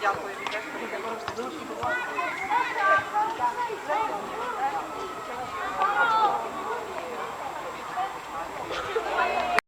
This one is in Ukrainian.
Дякую.